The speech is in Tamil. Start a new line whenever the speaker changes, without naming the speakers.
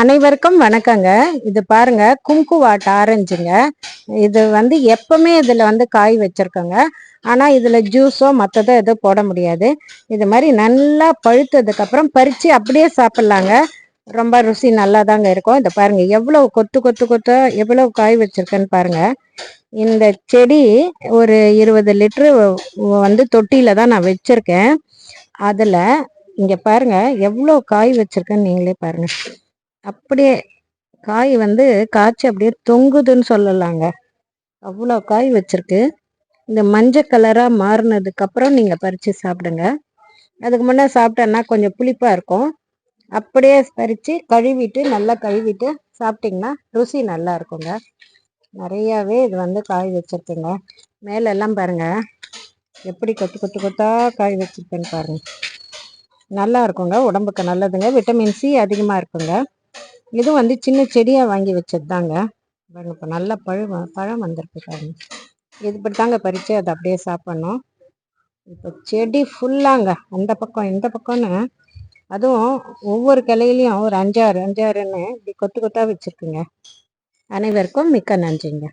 அனைவருக்கும் வணக்கங்க. இது பாருங்க கும்குவாட் ஆரஞ்சுங்க. இது வந்து எப்பவுமே இதில் வந்து காய் வச்சிருக்கோங்க. ஆனால் இதில் ஜூஸோ மற்றதோ எதுவும் போட முடியாது. இது மாதிரி நல்லா பழுத்ததுக்கப்புறம் பறித்து அப்படியே சாப்பிட்லாங்க. ரொம்ப ருசி நல்லா தாங்க இருக்கும். இதை பாருங்க எவ்வளோ கொத்து கொத்து கொத்தோ எவ்வளோ காய் வச்சுருக்கேன்னு பாருங்க. இந்த செடி ஒரு இருபது லிட்ரு வந்து தொட்டியில தான் நான் வச்சிருக்கேன். அதில் இங்கே பாருங்க எவ்வளோ காய் வச்சுருக்கேன்னு நீங்களே பாருங்க. அப்படியே காய் வந்து காய்ச்சி அப்படியே தொங்குதுன்னு சொல்லலாங்க. அவ்வளோ காய் வச்சிருக்கு. இந்த மஞ்சள் கலராக மாறினதுக்கப்புறம் நீங்கள் பறித்து சாப்பிடுங்க. அதுக்கு முன்னே சாப்பிட்டோன்னா கொஞ்சம் புளிப்பாக இருக்கும். அப்படியே பறித்து கழுவிட்டு நல்லா கழுவிட்டு சாப்பிட்டிங்கன்னா ருசி நல்லா இருக்குங்க. நிறையாவே இது வந்து காய் வச்சிருக்குங்க. மேலே எல்லாம் பாருங்க. எப்படி கொத்து கொத்து கொத்தா காய் வச்சுருப்பேன்னு பாருங்கள் நல்லா இருக்குங்க. உடம்புக்கு நல்லதுங்க. விட்டமின் சி அதிகமாக இருக்குங்க. இது வந்து சின்ன செடியாக வாங்கி வச்சது தாங்க பாருங்க இப்போ நல்ல பழம் பழம் வந்திருக்கு பாருங்க. இது இப்படி தாங்க பறித்து அதை அப்படியே சாப்பிட்ணும். இப்போ செடி ஃபுல்லாங்க அந்த பக்கம் இந்த பக்கம்னு. அதுவும் ஒவ்வொரு கிளையிலையும் ஒரு அஞ்சாறு அஞ்சாறுன்னு இப்படி கொத்து கொத்தாக வச்சுருக்குங்க. அனைவருக்கும் மிக்க நன்றிங்க.